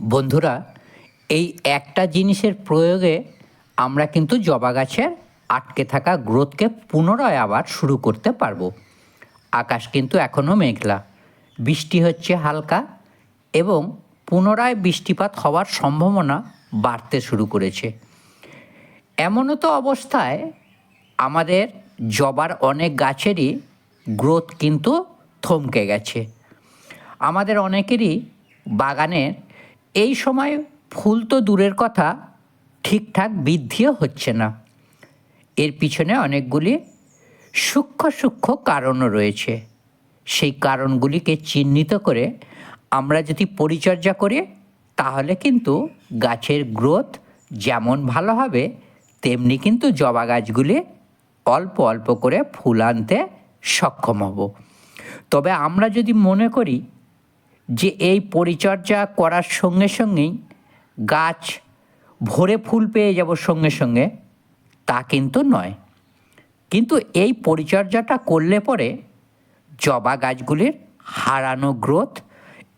বন্ধুরা, এই একটা জিনিসের প্রয়োগে আমরা কিন্তু জবা গাছের আটকে থাকা গ্রোথকে পুনরায় আবার শুরু করতে পারব। আকাশ কিন্তু এখনও মেঘলা। বৃষ্টি হচ্ছে হালকা এবং পুনরায় বৃষ্টিপাত হওয়ার সম্ভাবনা বাড়তে শুরু করেছে। এমনও তো অবস্থায় আমাদের জবার অনেক গাছেরই গ্রোথ কিন্তু থমকে গেছে। আমাদের অনেকেরই বাগানের এই সময় ফুল তো দূরের কথা, ঠিকঠাক বৃদ্ধিও হচ্ছে না। এর পিছনে অনেকগুলি সূক্ষ্ম সূক্ষ্ম কারণও রয়েছে। সেই কারণগুলিকে চিহ্নিত করে আমরা যদি পরিচর্যা করি, তাহলে কিন্তু গাছের গ্রোথ যেমন ভালো হবে, তেমনি কিন্তু জবা গাছগুলি অল্প অল্প করে ফুল আনতে সক্ষম হব। তবে আমরা যদি মনে করি যে এই পরিচর্যা করার সঙ্গে সঙ্গেই গাছ ভরে ফুল পেয়ে যাব সঙ্গে সঙ্গে, তা কিন্তু নয়। কিন্তু এই পরিচর্যাটা করলে পরে জবা গাছগুলির হারানো গ্রোথ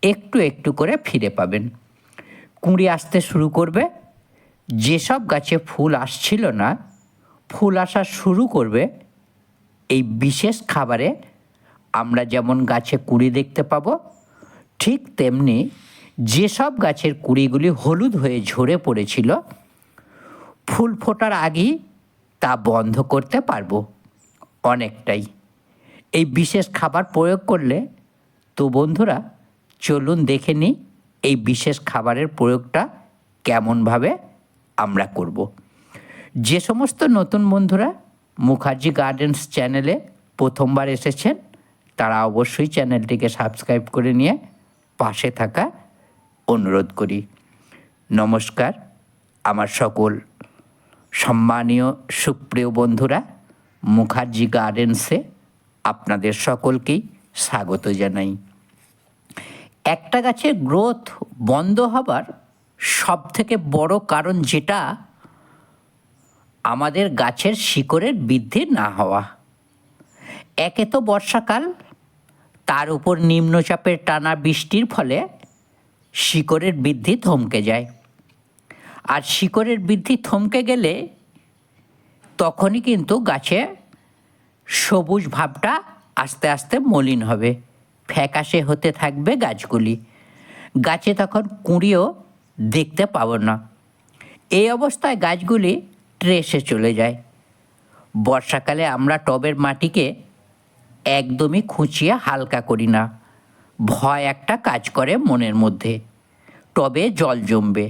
একটু একটু করে ফিরে পাবেন। কুঁড়ি আসতে শুরু করবে, যেসব গাছে ফুল আসছিল না, ফুল আসা শুরু করবে, এই বিশেষ খাবারে আমরা যেমন গাছে কুঁড়ি দেখতে পাবো ঠিক তেমনি যেসব গাছের কুড়িগুলি হলুদ হয়ে ঝরে পড়েছিল, ফুল ফোটার আগেই তা বন্ধ করতে পারব অনেকটাই এই বিশেষ খাবার প্রয়োগ করলে তো বন্ধুরা, চলুন দেখে নিই এই বিশেষ খাবারের প্রয়োগটা কেমনভাবে আমরা করব। যে সমস্ত নতুন বন্ধুরা মুখার্জি গার্ডেন্স চ্যানেলে প্রথমবার এসেছেন, তারা অবশ্যই চ্যানেলটিকে সাবস্ক্রাইব করে নিয়ে পাশে থাকা অনুরোধ করি। নমস্কার, আমার সকল সম্মানীয়, সুপ্রিয় বন্ধুরা, মুখার্জি গার্ডেন্সে আপনাদের সকলকেই স্বাগত জানাই। একটা গাছের গ্রোথ বন্ধ হবার সব থেকে বড় কারণ যেটা আমাদের গাছের শিকড়ের বৃদ্ধি না হওয়া। একে তো বর্ষাকাল তার উপর নিম্নচাপের টানা বৃষ্টির ফলে শিকড়ের বৃদ্ধি থমকে যায়। আর শিকড়ের বৃদ্ধি থমকে গেলে তখনই কিন্তু গাছে সবুজ ভাবটা আস্তে আস্তে মলিন হবে। ফ্যাকাশে হতে থাকবে গাছগুলি। গাছে তখন কুঁড়িও দেখতে পাবো না। এই অবস্থায় গাছগুলি ট্রেসে চলে যায়। বর্ষাকালে আমরা টবের মাটিকে একদমই খুঁচিয়ে হালকা করি না। ভয় একটা কাজ করে মনের মধ্যে। টবে জল জমবে,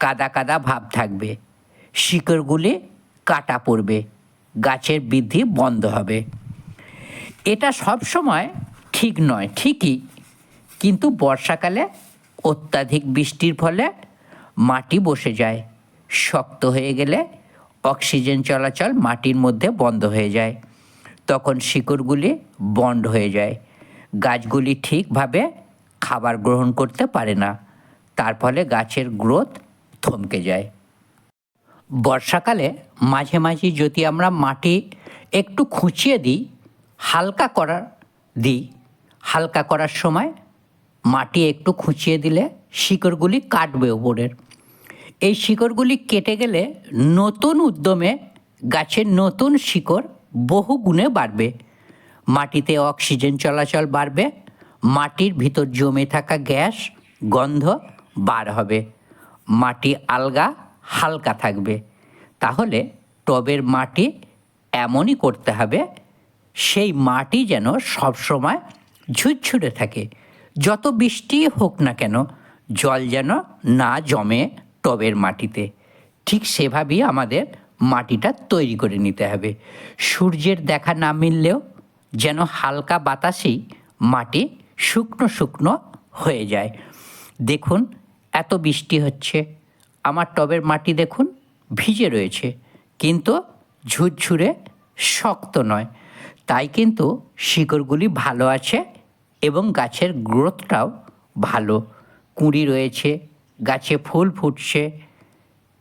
কাদা কাদা ভাব থাকবে, শিকড়গুলি কাটা পড়বে, গাছের বৃদ্ধি বন্ধ হবে। এটা সব সময় ঠিক নয়, ঠিকই, কিন্তু বর্ষাকালে অত্যাধিক বৃষ্টির ফলে মাটি বসে যায়, শক্ত হয়ে গেলে অক্সিজেন চলাচল মাটির মধ্যে বন্ধ হয়ে যায়। তখন শিকড়গুলি বন্ড হয়ে যায়। গাছগুলি ঠিকভাবে খাবার গ্রহণ করতে পারে না। তার ফলে গাছের গ্রোথ থমকে যায়। বর্ষাকালে মাঝে মাঝে যদি আমরা মাটি একটু খুঁচিয়ে দিই, হালকা করার, দিই, হালকা করার সময় মাটি একটু খুঁচিয়ে দিলে শিকড়গুলি কাটবে ওপরের এই শিকড়গুলি কেটে গেলে নতুন উদ্যমে গাছের নতুন শিকড় বহু গুণে বাড়বে। মাটিতে অক্সিজেন চলাচল বাড়বে, মাটির ভিতর জমে থাকা গ্যাস, গন্ধ বার হবে। মাটি আলগা, হালকা থাকবে। তাহলে টবের মাটি এমনই করতে হবে, সেই মাটি যেন সবসময় ঝুরঝুরে থাকে। যত বৃষ্টি হোক না কেন, জল যেন না জমে টবের মাটিতে। ঠিক সেভাবেই আমাদের মাটিটা তৈরি করে নিতে হবে। সূর্যের দেখা না মিললেও যেন হালকা বাতাসেই মাটি শুকনো শুকনো হয়ে যায়। দেখুন, এত বৃষ্টি হচ্ছে। আমার টবের মাটি দেখুন, ভিজে রয়েছে। কিন্তু ঝুরঝুরে শক্ত নয়। তাই কিন্তু শিকড়গুলি ভালো আছে এবং গাছের গ্রোথটাও ভালো। কুঁড়ি রয়েছে, গাছে ফুল ফুটছে।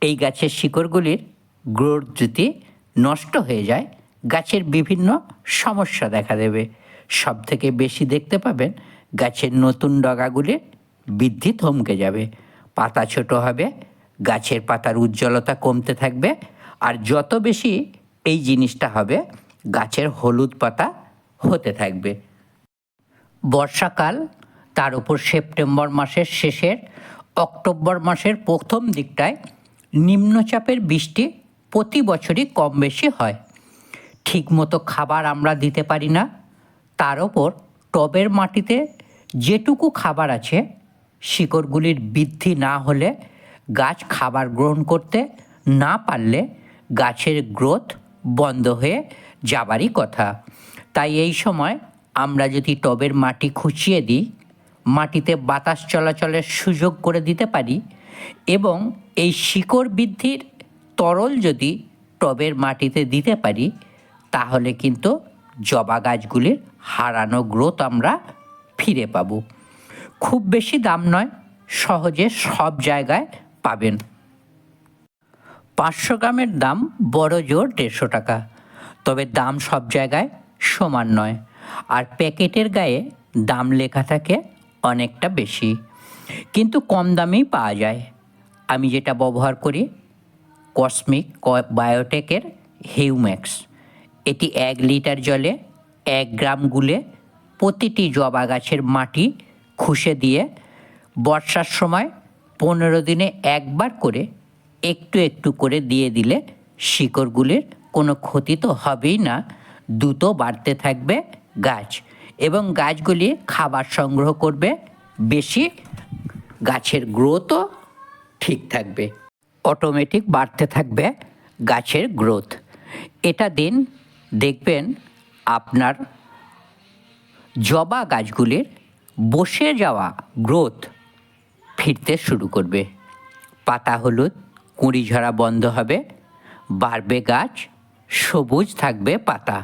এই গাছের শিকড়গুলির গ্রোথ যদি নষ্ট হয়ে যায়, গাছের বিভিন্ন সমস্যা দেখা দেবে। সব থেকে বেশি দেখতে পাবেন গাছের নতুন ডগাগুলির বৃদ্ধি থমকে যাবে। পাতা ছোট হবে, গাছের পাতার উজ্জ্বলতা কমতে থাকবে, আর যত বেশি এই জিনিসটা হবে, গাছের হলুদ পাতা হতে থাকবে। বর্ষাকাল, তার উপর সেপ্টেম্বর মাসের শেষের অক্টোবর মাসের প্রথম দিকটায় নিম্নচাপের বৃষ্টি প্রতি বছরই কম বেশি হয়। ঠিকমতো খাবার আমরা দিতে পারি না। তার ওপর টবের মাটিতে যেটুকু খাবার আছে, শিকড়গুলির বৃদ্ধি না হলে গাছ খাবার গ্রহণ করতে না পারলে গাছের গ্রোথ বন্ধ হয়ে যাবারই কথা। তাই এই সময় আমরা যদি টবের মাটি খুঁচিয়ে দিই, মাটিতে বাতাস চলাচলের সুযোগ করে দিতে পারি এবং এই শিকড় বৃদ্ধির তরল যদি টবের মাটিতে দিতে পারি, তাহলে কিন্তু জবা গাছগুলির হারানো গ্রোথ আমরা ফিরে পাব। খুব বেশি দাম নয়, সহজে সব জায়গায় পাবেন। পাঁচশো গ্রামের দাম বড় জোর দেড়শো টাকা, তবে দাম সব জায়গায় সমান নয়। আর প্যাকেটের গায়ে দাম লেখা থাকে অনেকটা বেশি, কিন্তু কম দামেই পাওয়া যায়। আমি যেটা ব্যবহার করি কসমিক বায়োটেকের হিউম্যাক্স। এটি এক লিটার জলে এক গ্রাম গুলে প্রতিটি জবা গাছের মাটি খুশে দিয়ে বর্ষার সময় পনেরো দিনে একবার করে একটু একটু করে দিয়ে দিলে শিকড়গুলির কোনো ক্ষতি তো হবেই না, দ্রুত বাড়তে থাকবে গাছ এবং গাছগুলি খাবার সংগ্রহ করবে, বেশি গাছের গ্রোথও ঠিক থাকবে। অটোমেটিক বাড়তে থাকবে গাছের গ্রোথ এটা দিন দেখবেন আপনার জবা গাছগুলির বসে যাওয়া গ্রোথ ফিরতে শুরু করবে। পাতা হলুদ, কুঁড়ি ঝরা বন্ধ হবে, বাড়বে গাছ, সবুজ থাকবে পাতা।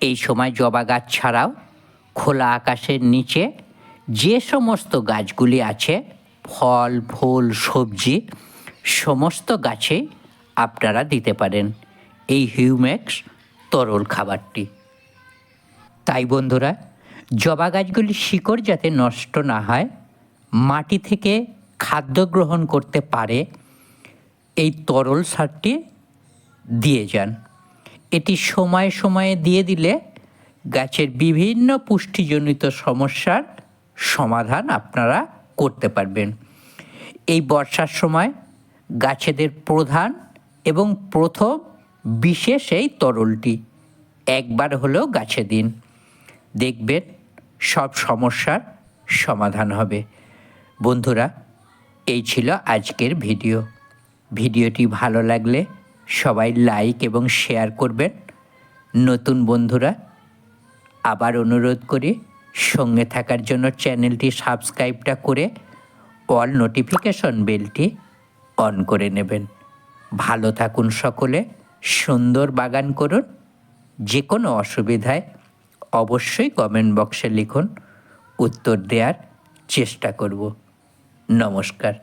এই সময় জবা গাছ ছাড়াও খোলা আকাশের নিচে যে সমস্ত গাছগুলি আছে, ফল, ফুল, সবজি সমস্ত গাছে আপনারা দিতে পারেন এই হিউম্যাক্স তরল খাবারটি। তাই বন্ধুরা, জবা গাছগুলির শিকড় যাতে নষ্ট না হয়, মাটি থেকে খাদ্য গ্রহণ করতে পারে, এই তরল সারটি দিয়ে যান। এটি সময়ে সময়ে দিয়ে দিলে গাছের বিভিন্ন পুষ্টিজনিত সমস্যার সমাধান আপনারা করতে পারবেন। এই বর্ষার সময় গাছেদের প্রধান এবং প্রথম বিশেষ এই তরলটি একবার হলেও গাছে দিন। দেখবেন সব সমস্যার সমাধান হবে। বন্ধুরা, এই ছিল আজকের ভিডিও। ভিডিওটি ভালো লাগলে সবাই লাইক এবং শেয়ার করবেন। নতুন বন্ধুরা, আবার অনুরোধ করি, সঙ্গে থাকার জন্য চ্যানেলটি সাবস্ক্রাইবটা করে অল নোটিফিকেশন বেলটি অন করে নেবেন। ভালো থাকুন সকলে, সুন্দর বাগান করুন। যে কোনো অসুবিধায় অবশ্যই কমেন্ট বক্সে লিখুন। উত্তর দেওয়ার চেষ্টা করব। নমস্কার।